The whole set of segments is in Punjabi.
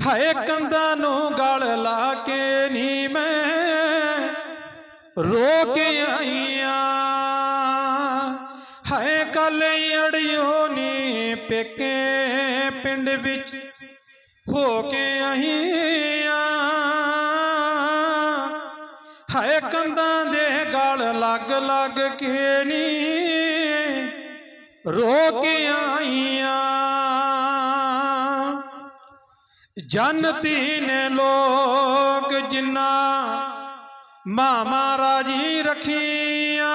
ਹਾਏ ਕੰਧਾਂ ਨੂੰ ਗਲ ਲਾ ਕੇ ਨੀ ਮੈਂ ਰੋ ਕੇ ਆਈਆਂ। ਹਾਏ ਕੱਲ ਅੜਿਓ ਨੀ ਪੇਕੇ, ਪਿੰਡ ਵਿੱਚ ਹੋ ਕੇ ਆਈਆਂ। ਹਾਏ ਕੰਧਾਂ ਦੇ ਗਲ ਲੱਗ ਲੱਗ ਕੇ ਨੀ ਰੋ ਕੇ ਆਈਆਂ। ਜਨਤੀ ਨੇ ਲੋਕ ਜਿੰਨਾ ਮਾਮਾ ਰਾਜੀ ਰੱਖੀਆਂ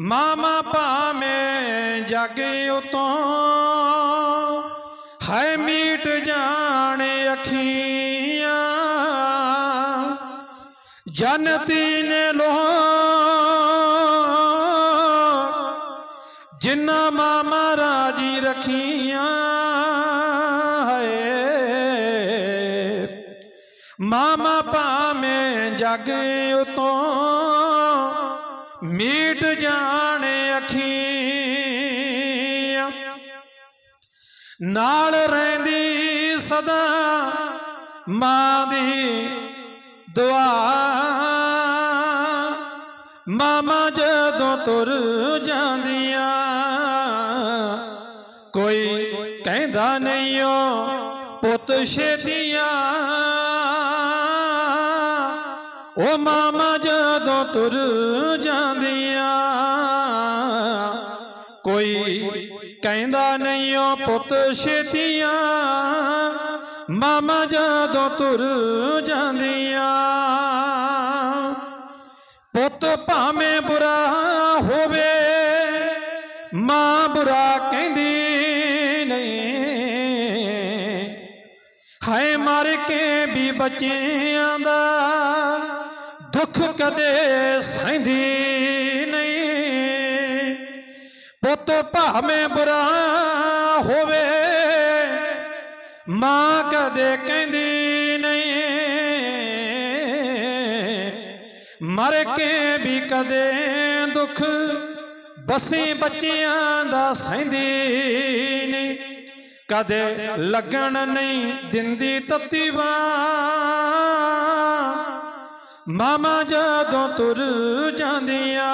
ਮਾਮਾ ਭਾਵੇਂ ਜਾਗੇ ਉਤੋਂ ਹੈ ਮੀਟ ਜਾਣੇ ਅੱਖੀਆਂ ਜਨਤੀ ਨੇ ਲੋਕ ਜਿੰਨਾ ਮਾਮਾ ਰਾਜੀ ਰੱਖੀਆਂ ਜਾਗੇ ਉਤੋਂ ਮੀਟ ਜਾਣੇ ਅੱਖੀਆਂ। ਨਾਲ ਰਹਿੰਦੀ ਸਦਾ ਮਾਂ ਦੀ ਦੁਆ। ਮਾਮਾ ਜਦੋਂ ਤੁਰ ਜਾਂਦੀਆਂ, ਕੋਈ ਕਹਿੰਦਾ ਨਹੀਂ ਓ ਪੁੱਤ ਛੇਤੀਆਂ। ਓ ਮਾਮਾ ਜਦੋਂ ਤੁਰ ਜਾਂਦੀਆਂ, ਕੋਈ ਕਹਿੰਦਾ ਨਹੀਂ ਓ ਪੁੱਤ ਛੇਤੀਆਂ। ਮਾਮਾ ਜਦੋਂ ਤੁਰ ਜਾਂਦੀਆਂ, ਪੁੱਤ ਭਾਵੇਂ ਬੁਰਾ ਹੋਵੇ, ਮਾਂ ਬੁਰਾ ਕਹਿੰਦੀ ਨਹੀਂ। ਹਾਏ ਮਾਰ ਕੇ ਵੀ ਬੱਚਿਆਂ ਦਾ ਦੁੱਖ ਕਦੇ ਸਹਿੰਦੀ ਨਹੀਂ। ਪੁੱਤ ਭਾਵੇਂ ਬੁਰਾ ਹੋਵੇ, ਮਾਂ ਕਦੇ ਕਹਿੰਦੀ ਨਹੀਂ। ਮਰ ਕੇ ਵੀ ਕਦੇ ਦੁੱਖ ਬਸੇ ਬੱਚਿਆਂ ਦਾ ਸਹਿੰਦੀ ਨਹੀਂ। ਕਦੇ ਲੱਗਣ ਨਹੀਂ ਦਿੰਦੀ ਤੱਤੀ ਬਾਂਹ ਮਾਮਾ ਜਦੋਂ ਤੁਰ ਜਾਂਦੀਆਂ,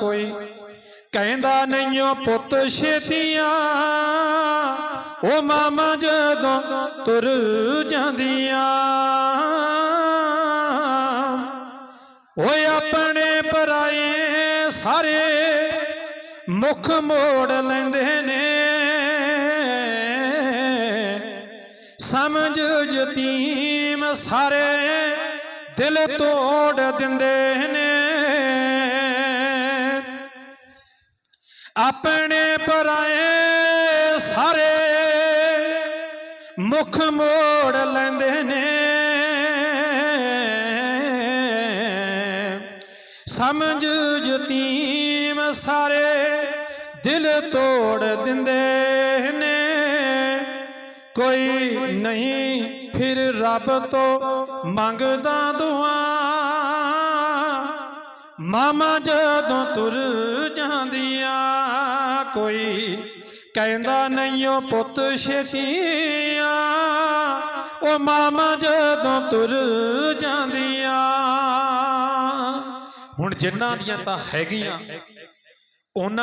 ਕੋਈ ਕਹਿੰਦਾ ਨਹੀਂ ਓ ਪੁੱਤ ਛੇਤੀਆਂ। ਉਹ ਮਾਮਾ ਜਦੋਂ ਤੁਰ ਜਾਂਦੀਆਂ, ਓਏ ਆਪਣੇ ਪਰਾਏ ਸਾਰੇ ਮੁਖ ਮੋੜ ਲੈਂਦੇ ਨੇ। ਸਮਝ ਯਤੀਮ ਸਾਰੇ ਦਿਲ ਤੋੜ ਦਿੰਦੇ ਨੇ। ਆਪਣੇ ਪਰਾਏ ਸਾਰੇ ਮੁਖ ਮੋੜ ਲੈਂਦੇ ਨੇ। ਸਮਝ ਯਤੀਮ ਸਾਰੇ ਦਿਲ ਤੋੜ ਦਿੰਦੇ ਨੇ। ਕੋਈ ਨਹੀਂ ਫਿਰ ਰੱਬ ਤੋਂ ਮੰਗਦਾ ਦੁਆ। ਮਾਮਾ ਜਦੋਂ ਤੁਰ ਜਾਂਦੀਆਂ, ਕੋਈ ਕਹਿੰਦਾ ਨਹੀਂ ਉਹ ਪੁੱਤ ਛੇਤੀਆਂ। ਉਹ ਮਾਮਾ ਜਦੋਂ ਤੁਰ ਜਾਂਦੀਆਂ, ਹੁਣ ਜਿਨ੍ਹਾਂ ਦੀਆਂ ਤਾਂ ਹੈਗੀਆਂ, ਉਹਨਾਂ